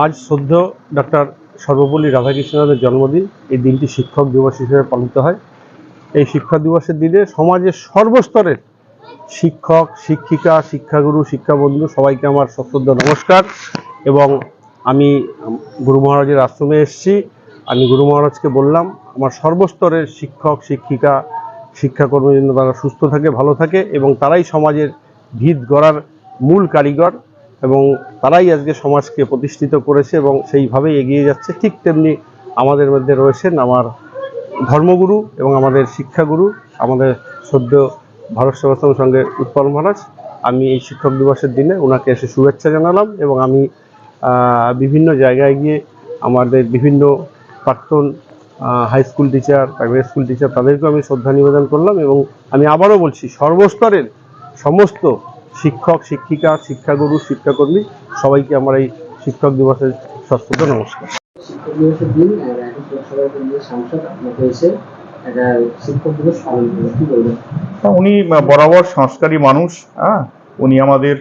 আজ সদ্য ডক্টর সর্বপল্লী রাধাকৃষ্ণনের জন্মদিন। এই দিনটি শিক্ষক দিবস হিসেবে পালিত হয়। এই শিক্ষক দিবসের দিনে সমাজের সর্বস্তরের শিক্ষক, শিক্ষিকা, শিক্ষাগুরু, শিক্ষাবন্ধু সবাইকে আমার সশ্রদ্ধ নমস্কার। এবং আমি গুরু মহারাজের আশ্রমে এসেছি। আমি গুরু মহারাজকে বললাম, আমার সর্বস্তরের শিক্ষক, শিক্ষিকা, শিক্ষাকর্মী যেন তারা সুস্থ থাকে, ভালো থাকে এবং তারাই সমাজের ভিত গড়ার মূল কারিগর। এবং তারাই আজকে সমাজকে প্রতিষ্ঠিত করেছে এবং সেইভাবেই এগিয়ে যাচ্ছে। ঠিক তেমনি আমাদের মধ্যে রয়েছেন আমার ধর্মগুরু এবং আমাদের শিক্ষাগুরু, আমাদের সদ্য ভারত সেবাশ্রম সঙ্গে উৎপল মহারাজ। আমি এই শিক্ষক দিবসের দিনে ওনাকে এসে শুভেচ্ছা জানালাম এবং আমি বিভিন্ন জায়গায় গিয়ে আমাদের বিভিন্ন প্রাক্তন high school teacher primary school teacher তাদেরকেও আমি শ্রদ্ধা নিবেদন করলাম এবং আমি আবারও বলছি, সর্বস্তরের সমস্ত শিক্ষক, শিক্ষিকা, শিক্ষাগুরু, শিক্ষাকর্মী, সবাইকে আমার এই শিক্ষক দিবসের সশ্রদ্ধ নমস্কার। শিক্ষক দিবসের দিন সাংসদ শিক্ষক দিবস উনি বরাবর সংস্কারী মানুষ হ্যাঁ উনি আমাদের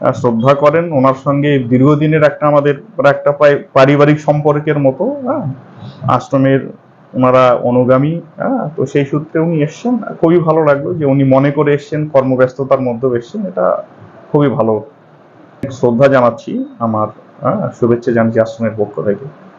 শ্রদ্ধা করেন। ওনার সঙ্গে দীর্ঘদিনের একটা আমাদের, একটা পারিবারিক সম্পর্কের মতো হ্যাঁ আশ্রমের ওনারা অনুগামী হ্যাঁ? তো সেই সূত্রে উনি এসছেন। খুবই ভালো লাগল যে উনি মনে করে এসছেন, কর্মব্যস্ততার মধ্যে এসছেন। এটা খুবই ভালো। শ্রদ্ধা জানাচ্ছি আমার হ্যাঁ? শুভেচ্ছা জানাচ্ছি আশ্রমের পক্ষ থেকে।